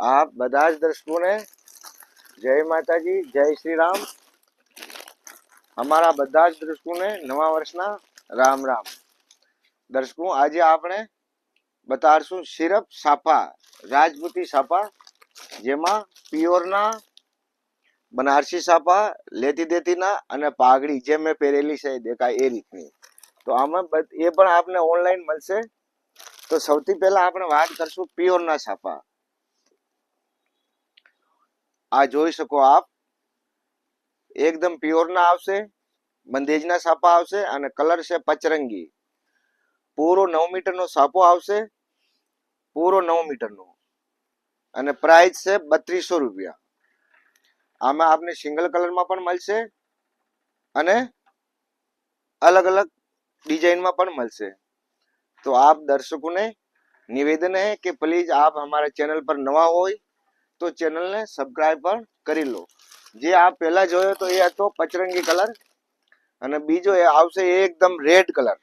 આપ બધા જ દર્શકોને જય માતાજી, જય શ્રી રામ અમારા બધા જ દર્શકોને નવા વર્ષના રામ રામ. દર્શકો, આજે આપણે બતાડશું સિરપ સાફા રાજપૂતી સાફા જેમાં પિયોરના બનારસી સાફા લેતી દેતીના અને પાઘડી જે મેં પહેરેલી છે દેખાય એ રીતની. તો આમાં એ પણ આપને ઓનલાઈન મળશે. તો સૌથી પહેલા આપણે વાત કરશું પિયોરના સાફા આ જોઈ શકો આપ. એકદમ પ્યોરના આવશે બંદેજના સાપા આવશે અને કલર છે પચરંગી. પૂરો નવ મીટરનો સાપો આવશે, પૂરો નવ મીટરનો. અને પ્રાઇસ છે બત્રીસો રૂપિયા. આમાં આપને સિંગલ કલરમાં પણ મળશે અને અલગ અલગ ડિઝાઇનમાં પણ મળશે. તો આપ દર્શકોને નિવેદન હે કે પ્લીઝ આપ હમારા ચેનલ પર નવા હોય તો ચેનલને સબસ્ક્રાઈબ પણ કરી લો. જે આપ પહેલા જોયો તો એ હતો પચરંગી કલર અને બીજો એ આવશે એકદમ રેડ કલર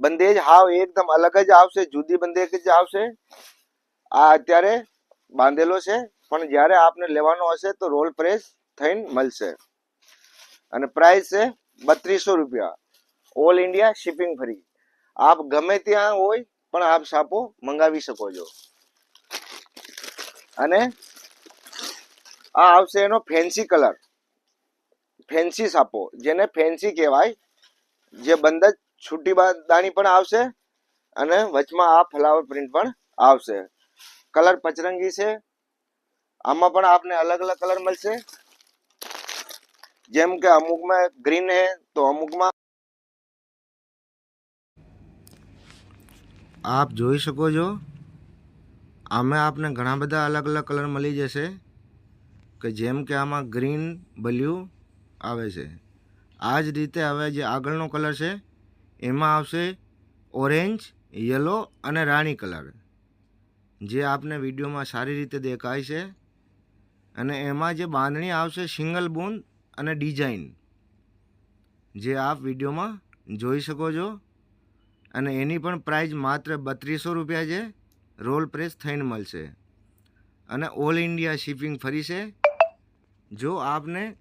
બંદેજ હાવ એકદમ અલગ જ આવશે, જુદી બંદેજ જ આવશે. આ અત્યારે બાંધેલો છે, પણ જ્યારે આપને લેવાનો હશે તો રોલ પ્રેસ થઈને મળશે. અને પ્રાઇસ છે બત્રીસો રૂપિયા. ઓલ ઇન્ડિયા શિપિંગ ફ્રી આપ ગમે ત્યાં હોય પણ આપ સાપો મંગાવી શકો છો. અને આ આવશે એનો ફેન્સી કલર ફેન્સી સાપો, જેને ફેન્સી કહેવાય. જે જ છૂટી દાણી પણ આવશે અને વચમાં આ ફ્લાવર પ્રિન્ટ પણ આવશે. કલર પચરંગી છે. આમાં પણ આપને અલગ અલગ કલર મળશે. જેમ કે અમુકમાં ગ્રીન હે તો અમુકમાં આપ જોઈ શકો છો આમાં આપને ઘણા બધા અલગ અલગ કલર મળી જશે કે જેમ કે આમાં ગ્રીન બ્લ્યુ આવે છે. આ જ રીતે હવે જે આગળનો કલર છે, એમાં આવશે ઓરેન્જ, યલો અને રાણી કલર. જે આપને વિડીયોમાં સારી રીતે દેખાય છે. અને એમાં જે બાંધણી આવશે સિંગલ બૂંદ અને ડિઝાઇન. જે આપ વિડીયોમાં જોઈ શકો છો. અને એની પણ પ્રાઇસ માત્ર બત્રીસો રૂપિયા છે. રોલ પ્રેસ થઈને મળશે. અને ઓલ ઇન્ડિયા શિપિંગ ફરી છે. જો આપને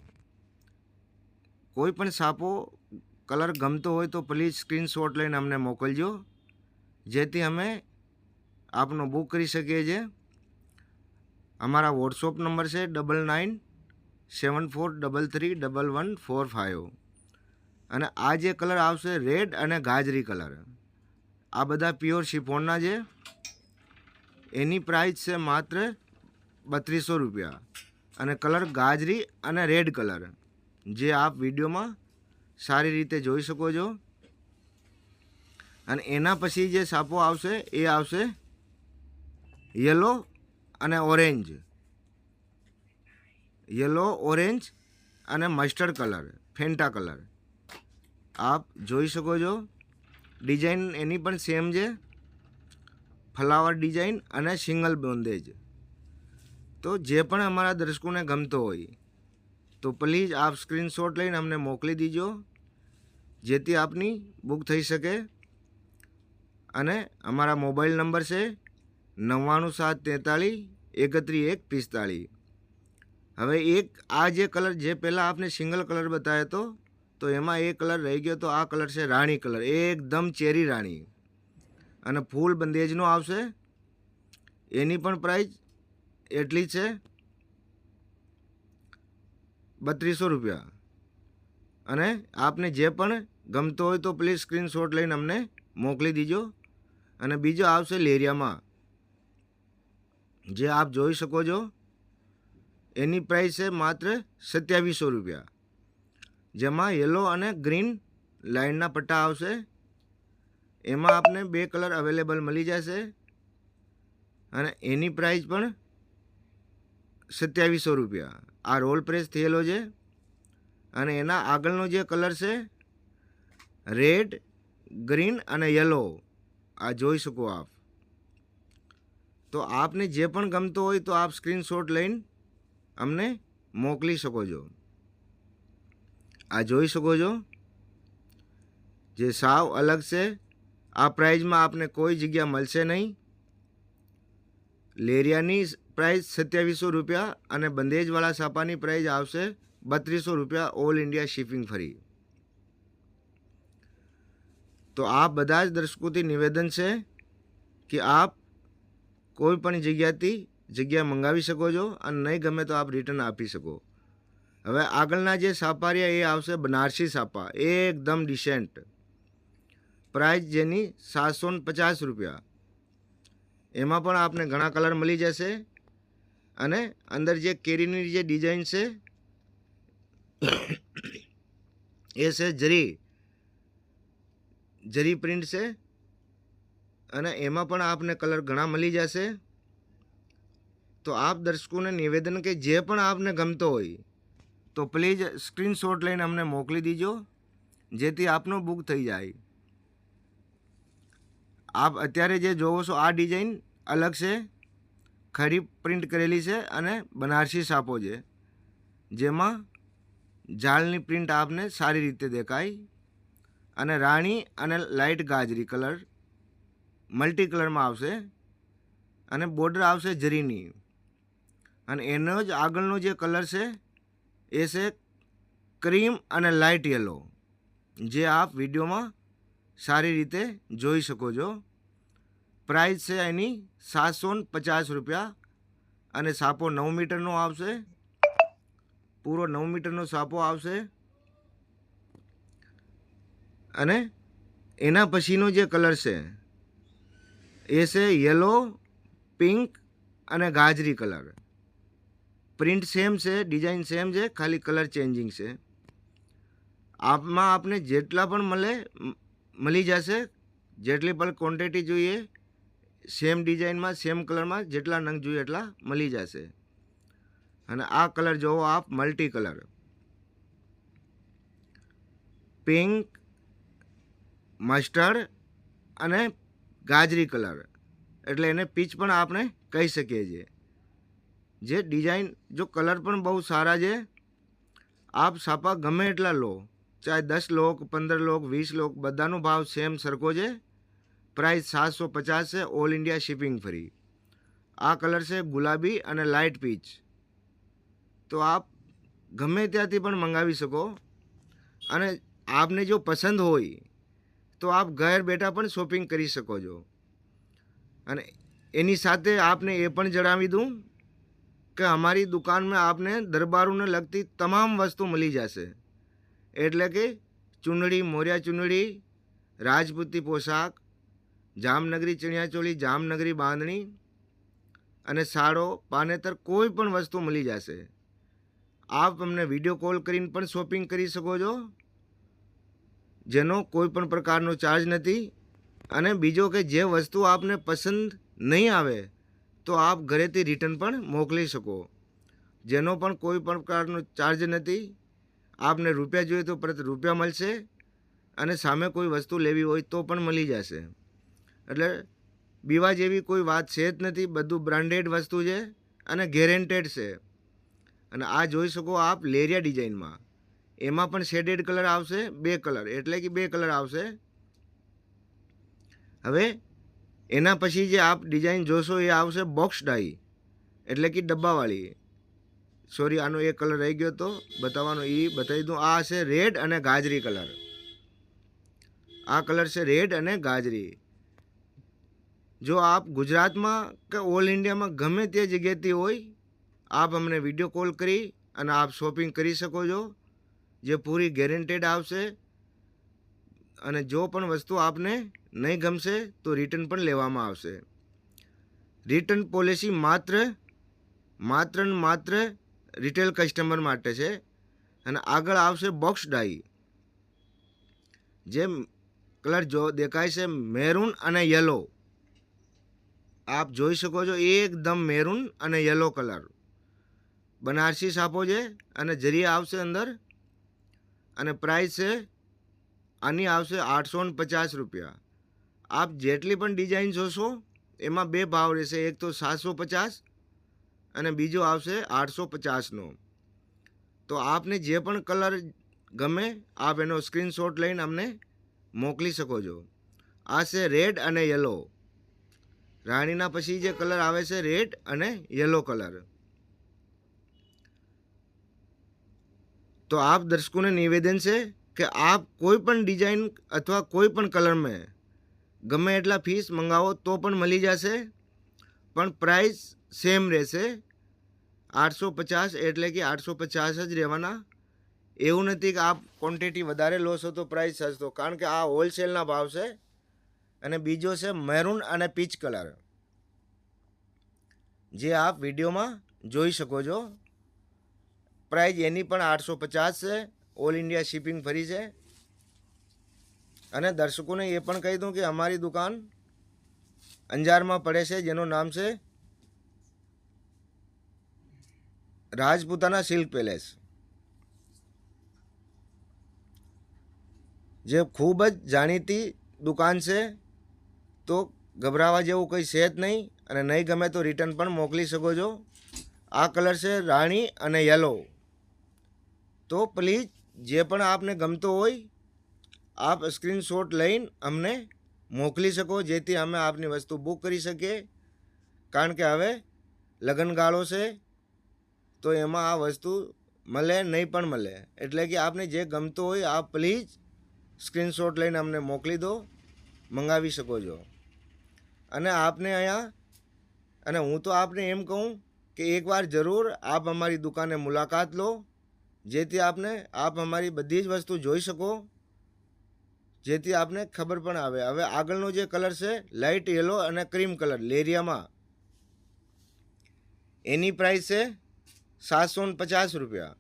કોઈ પણ સાપો કલર ગમતો હોય તો પ્લીઝ સ્ક્રીનશોટ લઈને અમને મોકલજો. જેથી અમે આપનો બુક કરી શકીએ છીએ. અમારા વોટ્સઅપ નંબર છે double nine seven four double three double one four five અને આ જે કલર આવશે રેડ અને ગાજરી કલર. આ બધા પ્યોર શિફોનના છે. એની પ્રાઇસ છે માત્ર બત્રીસો રૂપિયા. અને કલર ગાજરી અને રેડ કલર જે આપ વિડીયોમાં સારી રીતે જોઈ શકો છો. અને એના પછી જે સાપો આવશે, એ આવશે યલો અને ઓરેન્જ યલો ઓરેન્જ અને મસ્ટર્ડ કલર ફેન્ટા કલર આપ જોઈ શકો છો. ડિઝાઇન એની પણ સેમ છે. ફ્લાવર ડિઝાઇન અને સિંગલ બોન્દેજ તો જે પણ અમારા દર્શકોને ગમતો હોય, તો પ્લીઝ આપ સ્ક્રીનશોટ લઈને અમને મોકલી દીજો, જેથી આપની બુક થઈ શકે. અને અમારા મોબાઈલ નંબર છે નવ્વાણું સાત તેતાળીસ એકત્રીસ એક પિસ્તાળીસ. હવે એક, આ જે કલર, જે પહેલાં આપને સિંગલ કલર બતાવ્યો હતો તો એમાં એ કલર રહી ગયો તો આ કલર છે રાણી કલર. એકદમ ચેરી રાણી. અને ફૂલ બંદેજનો આવશે. એની પણ પ્રાઇસ એટલી છે. બત્રીસો રૂપિયા. અને આપને જે પણ ગમતો હોય તો પ્લીઝ સ્ક્રીનશોટ લઈને અમને મોકલી દીજો. અને બીજો આવશે લેરિયામાં. જે આપ જોઈ શકો છો, એની પ્રાઇસ છે માત્ર સત્યાવીસો રૂપિયા. જેમાં યલો અને ગ્રીન લાઇનના પટ્ટા આવશે. એમાં આપને બે કલર અવેલેબલ મળી જશે. અને એની પ્રાઇસ પણ સત્યાવીસો રૂપિયા. આ રોલ પ્રેસ થયેલો છે. અને એના આગળનો જે કલર છે રેડ ગ્રીન અને યલો આ જોઈ શકો આપ. તો આપને જે પણ ગમતો હોય તો આપ સ્ક્રીનશોટ લઈને અમને મોકલી શકો છો. આ જોઈ શકો છો. જે સાવ અલગ છે આ પ્રાઇઝમાં આપને કોઈ જગ્યા મળશે નહીં. લેરિયાની પ્રાઇસ સત્યાવીસો રૂપિયા અને બંદેજવાળા સાપાની પ્રાઇઝ આવશે બત્રીસો રૂપિયા ઓલ ઇન્ડિયા શિપિંગ ફરી. તો આ બધા જ દર્શકોથી નિવેદન છે કે આપ કોઈ પણ જગ્યાથી જગ્યા મંગાવી શકો છો અને નહીં ગમે તો આપ રિટર્ન આપી શકો. હવે આગળના જે સાપા એ આવશે બનારસી સાપા, એકદમ ડિસેન્ટ પ્રાઇસ જેની સાતસો પચાસ રૂપિયા. એમાં પણ આપને ઘણા કલર મળી જશે અને અંદર જે કેરીની જે ડિઝાઇન છે, એ છે જરી. જરી પ્રિન્ટ છે અને એમાં પણ આપને કલર ઘણા મળી જશે. તો આપ દર્શકોને નિવેદન કે જે પણ આપને ગમતો હોય, તો પ્લીઝ સ્ક્રીનશોટ લઈને અમને મોકલી દીજો, જેથી આપનો બુક થઈ જાય. આપ અત્યારે જે જોવો છો, આ ડિઝાઇન અલગ છે, ખરી પ્રિન્ટ કરેલી છે અને બનારસી સાપો છે, જેમાં જાળની પ્રિન્ટ આપને સારી રીતે દેખાય અને રાણી અને લાઇટ ગાજરી કલર મલ્ટી કલરમાં આવશે અને બોર્ડર આવશે જરીની અને એનો જ આગળનો જે કલર છે, એ છે ક્રીમ અને લાઇટ યલો, જે આપ વિડીયોમાં સારી રીતે જોઈ શકો છો. પ્રાઇસ છે એની સાતસો ને પચાસ રૂપિયા અને સાપો નવ મીટરનો આવશે. પૂરો નવ મીટરનો સાપો આવશે. અને એના પછીનો જે કલર છે, એ છે યલો, પિંક અને ગાજરી કલર. પ્રિન્ટ સેમ છે, ડિઝાઇન સેમ છે, ખાલી કલર ચેન્જિંગ છે. આપમાં આપને જેટલા પણ મળે મળી જશે, જેટલી પણ ક્વોન્ટિટી જોઈએ સેમ ડિઝાઇનમાં સેમ કલરમાં જેટલા નંગ જોઈએ એટલા મળી જશે. અને આ કલર જોવો આપ મલ્ટી કલર પિંક મસ્ટર્ડ અને ગાજરી કલર એટલે એને પીચ પણ આપણે કહી શકીએ છીએ. જે ડિઝાઇન જો કલર પણ બહુ સારા છે, આપ સાપા ગમે એટલા લો. ચાહે દસ લોક, પંદર લોક, વીસ લોક, બધાનો ભાવ સેમ સરખો છે. પ્રાઇસ સાતસો પચાસ છે ઓલ ઇન્ડિયા શિપિંગ ફ્રી. આ કલર છે ગુલાબી અને લાઇટ પીચ તો આપ ગમે ત્યાંથી પણ મંગાવી શકો. અને આપને જો પસંદ હોય, તો આપ ઘર બેઠા પણ શોપિંગ કરી શકો છો. અને એની સાથે આપને એ પણ જણાવી દઉં કે અમારી દુકાનમાં આપને દરબારોને લગતી તમામ વસ્તુ મળી જશે. એટલે કે ચૂંદડી મોરિયા ચૂંદડી રાજપૂતી પોશાક જામનગરી ચણિયાચોળી જામનગરી બાંધણી અને સાડો, પાનેતર કોઈ પણ વસ્તુ મળી જશે. આપ અમને વીડિયો કોલ કરીને પણ શોપિંગ કરી શકો છો, જેનો કોઈ પણ પ્રકારનો ચાર્જ નથી અને બીજો કે જે વસ્તુ આપને પસંદ નહીં આવે, તો આપ ઘરેથી રિટર્ન પણ મોકલી શકો. જેનો પણ કોઈ પણ પ્રકારનો ચાર્જ નથી, આપને રૂપિયા જોઈએ તો પરત રૂપિયા મળશે અને સામે કોઈ વસ્તુ લેવી હોય તો પણ મળી જશે. એટલે બીવા જેવી કોઈ વાત છે જ નથી, બધું બ્રાન્ડેડ વસ્તુ છે અને ગેરેન્ટેડ છે. અને આ જોઈ શકો આપ લેરિયા ડિઝાઇનમાં. એમાં પણ શેડેડ કલર આવશે, બે કલર એટલે કે બે કલર આવશે. હવે એના પછી જે આપ ડિઝાઇન જોશો એ આવશે બોક્સ ડાઈ એટલે કે ડબ્બાવાળી. સોરી આનો એક કલર રહી ગયો તો બતાવવાનો એ બતાવી દઉં. આ છે રેડ અને ગાજરી કલર આ કલર છે રેડ અને ગાજરી. જો આપ ગુજરાતમાં કે ઓલ ઇન્ડિયામાં ગમે તે જગ્યાએથી હોય, આપ અમને વીડિયો કોલ કરી અને આપ શોપિંગ કરી શકો છો, જે પૂરી ગેરેન્ટેડ આવશે. અને જો પણ વસ્તુ આપને નહીં ગમશે, તો રિટર્ન પણ લેવામાં આવશે. રિટર્ન પોલિસી માત્ર માત્ર ને માત્ર રિટેલ કસ્ટમર માટે છે. અને આગળ આવશે બોક્સ ડાઈ. જે કલર જો દેખાય છે, મેરૂન અને યલો. આપ જોઈ શકો છો એકદમ મેરૂન અને યલો કલર. બનારસી સાપો છે અને જરીયા આવશે અંદર. અને પ્રાઇસ છે આની આવશે આઠસો પચાસ રૂપિયા. આપ જેટલી પણ ડિઝાઇન જોશો એમાં બે ભાવ રહેશે. એક તો સાતસો પચાસ અને બીજો આવશે આઠસો પચાસનો. તો આપને જે પણ કલર ગમે, આપ એનો સ્ક્રીનશોટ લઈને અમને મોકલી શકો છો. આ છે રેડ અને યલો રાણીના પછી જે કલર આવે છે રેડ અને યલો કલર. તો આપ દર્શકોને નિવેદન છે કે આપ કોઈ પણ ડિઝાઇન અથવા કોઈ પણ કલર મેં ગમે એટલા ફીસ મંગાવો તો પણ મળી જશે. પણ પ્રાઇસ સેમ રહેશે. આઠસો પચાસ એટલે કે આઠસો પચાસ જ રહેવાના. એવું નથી કે આપ ક્વોન્ટિટી વધારે લો છો તો પ્રાઇસ સસ્તો કારણ કે આ હોલસેલના ભાવ છે. અને બીજો છે મેરૂન અને પીચ કલર. જે આપ વિડીયોમાં જોઈ શકો છો. પ્રાઇસ એની પણ આઠસો પચાસ છે. ઓલ ઇન્ડિયા શિપિંગ ફરી છે. અને દર્શકોને એ પણ કહી દઉં કે અમારી દુકાન અંજારમાં પડે છે, જેનું નામ છે રાજપૂતાના સિલ્ક પેલેસ. જે ખૂબ જ જાણીતી દુકાન છે. તો ગભરાવા જેવું કંઈ છે જ નહીં અને નહીં ગમે તો રિટર્ન પણ મોકલી શકો છો. આ કલર છે રાણી અને યલો તો પ્લીઝ જે પણ આપને ગમતો હોય, આપ સ્ક્રીનશોટ લઈને અમને મોકલી શકો, જેથી અમે આપની વસ્તુ બુક કરી શકીએ. કારણ કે હવે લગ્નગાળો છે, તો એમાં આ વસ્તુ મળે નહીં પણ મળે. એટલે કે આપને જે ગમતો હોય, આપ પ્લીઝ સ્ક્રીનશોટ લઈને અમને મોકલી દો, મંગાવી શકો છો. અને આપને અહીંયા, અને હું તો આપને એમ કહું કે એકવાર જરૂર આપ અમારી દુકાને મુલાકાત લો, જેથી આપને, આપ અમારી બધી જ વસ્તુ જોઈ શકો, જેથી આપને ખબર પણ આવે. હવે આગળનો જે કલર છે લાઇટ યલો અને ક્રીમ કલર, લેરિયામાં. એની પ્રાઇસ છે સાતસો પચાસ રૂપિયા.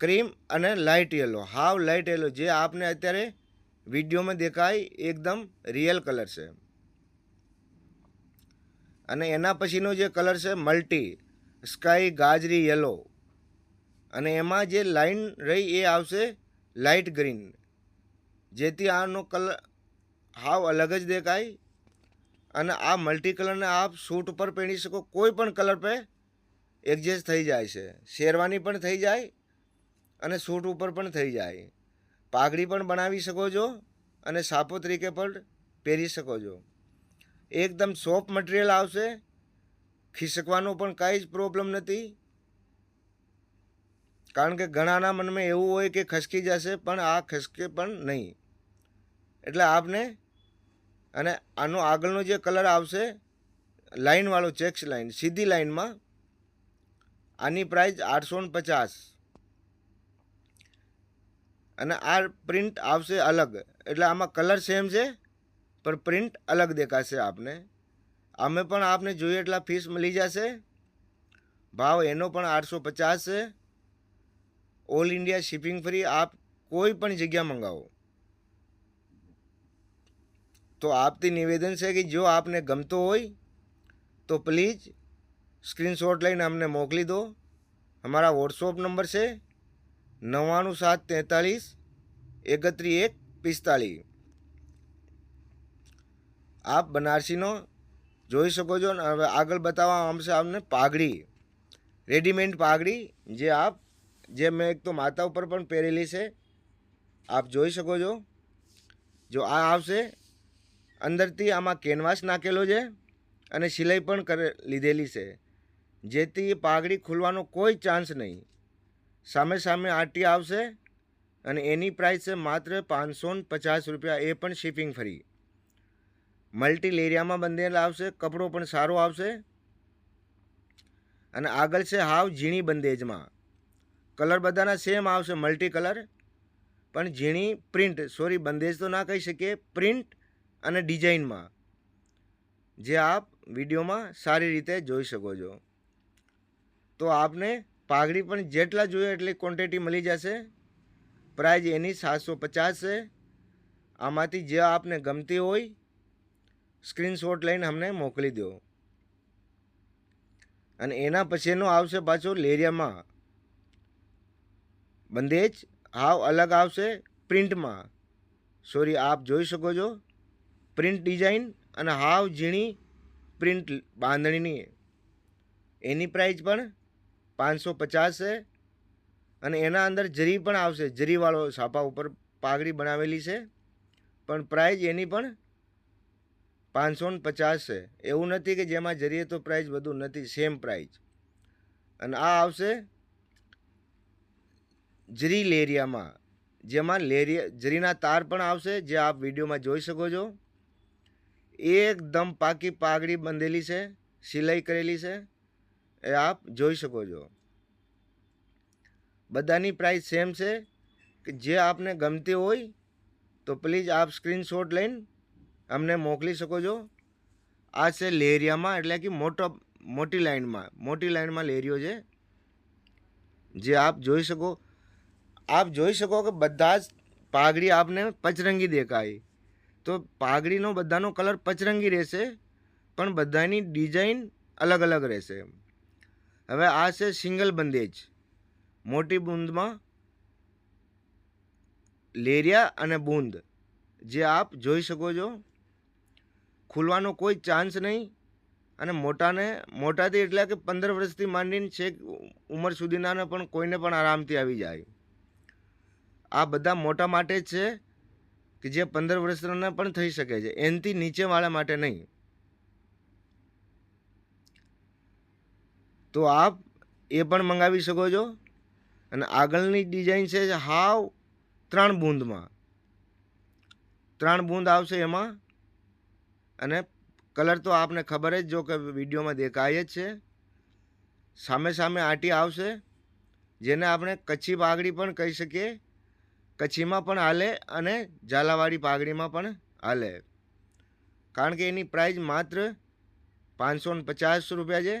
ક્રીમ અને લાઇટ યલો હાવ લાઇટ યલો જે આપને અત્યારે વિડીયોમાં દેખાય, એકદમ રિયલ કલર છે. અને એના પછીનો જે કલર છે મલ્ટી, સ્કાય, ગાજરી, યલો. અને એમાં જે લાઈન રહી એ આવશે લાઇટ ગ્રીન. જેથી આનો કલર, હાવ અલગ જ દેખાય. અને આ મલ્ટી કલરને આપ સૂટ ઉપર પહેરી શકો, કોઈ પણ કલર પર એડજસ્ટ થઈ જાય છે. શેરવાની પણ થઈ જાય અને સૂટ ઉપર પણ થઈ જાય. પાઘડી પણ બનાવી શકો છો અને સાપો તરીકે પણ પહેરી શકો છો. એકદમ સોફ્ટ મટીરિયલ આવશે. ખિસકવાનો પણ કાંઈ જ પ્રોબ્લેમ નથી. કારણ કે ઘણાના મનમાં એવું હોય કે ખસકી જશે, પણ આ ખસકે પણ નહીં. એટલે આપને અને આનો આગળનો જે કલર આવશે લાઇનવાળો ચેક્સ લાઇન સીધી લાઇનમાં આની પ્રાઇસ આઠસો પચાસ. અને આ પ્રિન્ટ આવશે અલગ. એટલે આમાં કલર સેમ છે પણ પ્રિન્ટ અલગ દેખાશે આપને. અમે પણ આપને જોઈએ એટલા ફીસ મળી જશે. ભાવ એનો પણ આઠસો પચાસ છે. ઓલ ઇન્ડિયા શિપિંગ ફ્રી આપ કોઈ પણ જગ્યા મંગાવો. તો આપથી નિવેદન છે કે જો આપને ગમતો હોય, તો પ્લીઝ સ્ક્રીનશોટ લઈને અમને મોકલી દો. અમારા વોટ્સઅપ નંબર છે નવ્વાણું સાત તેતાલીસ, એકત્રીસ એક પિસ્તાલીસ. આપ બનારસીનો જોઈ શકો છો હવે આગળ બતાવવા આવશે આપને પાઘડી રેડીમેડ પાઘડી, જે આપ, જે મેં એક તો માથા ઉપર પણ પહેરેલી છે. આપ જોઈ શકો છો. જો આ આવશે, અંદરથી આમાં કેનવાસ નાખેલો છે અને સિલાઈ પણ કરે, લીધેલી છે. જેથી પાઘડી ખુલવાનો કોઈ ચાન્સ નહીં. સામે સામે આટી આવશે અને એની પ્રાઇસ છે માત્ર પાંચસો પચાસ રૂપિયા, એ પણ શિપિંગ ફ્રી મલ્ટી લેરિયામાં બંધેલ આવશે, કપડો પણ સારો આવશે. અને આગળ છે હાવ ઝીણી બંદેજમાં કલર બધાના સેમ આવશે, મલ્ટી કલર. પણ ઝીણી પ્રિન્ટ સોરી બંદેજ તો ના કહી શકીએ, પ્રિન્ટ અને ડિઝાઇનમાં. જે આપ વિડીયોમાં સારી રીતે જોઈ શકો છો. તો આપને પાઘડી પણ જેટલા જોઈએ એટલી ક્વોન્ટિટી મળી જશે. પ્રાઇઝ એની સાતસો પચાસ છે. આમાંથી જે આપને ગમતી હોય સ્ક્રીનશોટ લઈને અમને મોકલી દો. અને એના પછીનો આવશે પાછો લેરિયામાં. બંદેજ હાવ અલગ આવશે પ્રિન્ટમાં. સોરી આપ જોઈ શકો છો. પ્રિન્ટ ડિઝાઇન અને હાવ ઝીણી પ્રિન્ટ બાંધણીની. એની પ્રાઇસ પણ પાંચસો પચાસ છે. અને એના અંદર જરી પણ આવશે. જરીવાળો છાપા ઉપર પાઘડી બનાવેલી છે. પણ પ્રાઇઝ એની પણ પાંચસો ને પચાસ છે. એવું નથી કે જેમાં જરીએ તો પ્રાઇસ બધું નથી સેમ પ્રાઇસ અને આ આવશે જરી લેરિયામાં. જેમાં લેરિયા, જરીના તાર પણ આવશે, જે આપ વિડીયોમાં જોઈ શકો છો. એકદમ પાકી પાઘડી બંધેલી છે, સિલાઈ કરેલી છે. એ આપ જોઈ શકો છો. બધાની પ્રાઇસ સેમ છે. કે જે આપને ગમતી હોય, તો પ્લીઝ આપ સ્ક્રીનશોટ લઈને અમને મોકલી શકો છો. આ છે લેરિયામાં, એટલે કે મોટો મોટી લાઈનમાં મોટી લાઈનમાં લેરિયો છે. જે આપ જોઈ શકો આપ જોઈ શકો કે બધા જ પાઘડી આપને પચરંગી દેખાય. તો પાઘડીનો બધાનો કલર પચરંગી રહેશે, પણ બધાની ડિઝાઇન અલગ અલગ રહેશે. હવે આ છે સિંગલ બંદેજ. મોટી બૂંદમાં લેરિયા અને બૂંદ. જે આપ જોઈ શકો છો. ખુલવાનો કોઈ ચાન્સ નહીં. અને મોટાને, મોટાથી એટલે કે પંદર વર્ષથી માંડીને છેક ઉંમર સુધીનાને પણ કોઈને પણ આરામથી આવી જાય. આ બધા મોટા માટે છે કે જે પંદર વર્ષના પણ થઈ શકે છે. એનથી નીચેવાળા માટે નહીં. તો આપ એ પણ મંગાવી શકો છો. અને આગળની ડિઝાઇન છે હાવ ત્રણ બૂંદમાં. ત્રણ બૂંદ આવશે એમાં. અને કલર તો આપને ખબર જ, જો કે વિડીયોમાં દેખાય જ છે. સામે સામે આંટી આવશે, જેને આપણે કચ્છી પાઘડી પણ કહી શકીએ. કચ્છીમાં પણ હાલે અને ઝાલાવાડી પાઘડીમાં પણ હાલે. કારણ કે એની પ્રાઇસ માત્ર પાંચસો પચાસ રૂપિયા છે.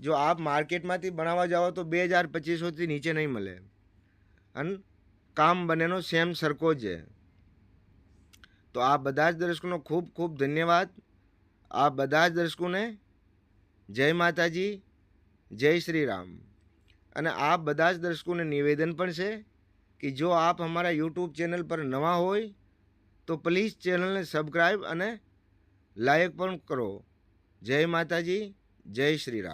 જો આપ માર્કેટમાંથી બનાવવા જાઓ તો બે હજાર પચીસોથી નીચે નહીં મળે. અને કામ બંનેનો સેમ સરખો જ છે. તો આ બધા જ દર્શકોનો ખૂબ ખૂબ ધન્યવાદ. આ બધા જ દર્શકોને જય માતાજી, જય શ્રી રામ અને આ બધા જ દર્શકોને નિવેદન પણ છે કે જો આપ અમારા યુટ્યુબ ચેનલ પર નવા હોય તો પ્લીઝ ચેનલને સબસ્ક્રાઈબ અને લાઈક પણ કરો. જય માતાજી, જય શ્રી રામ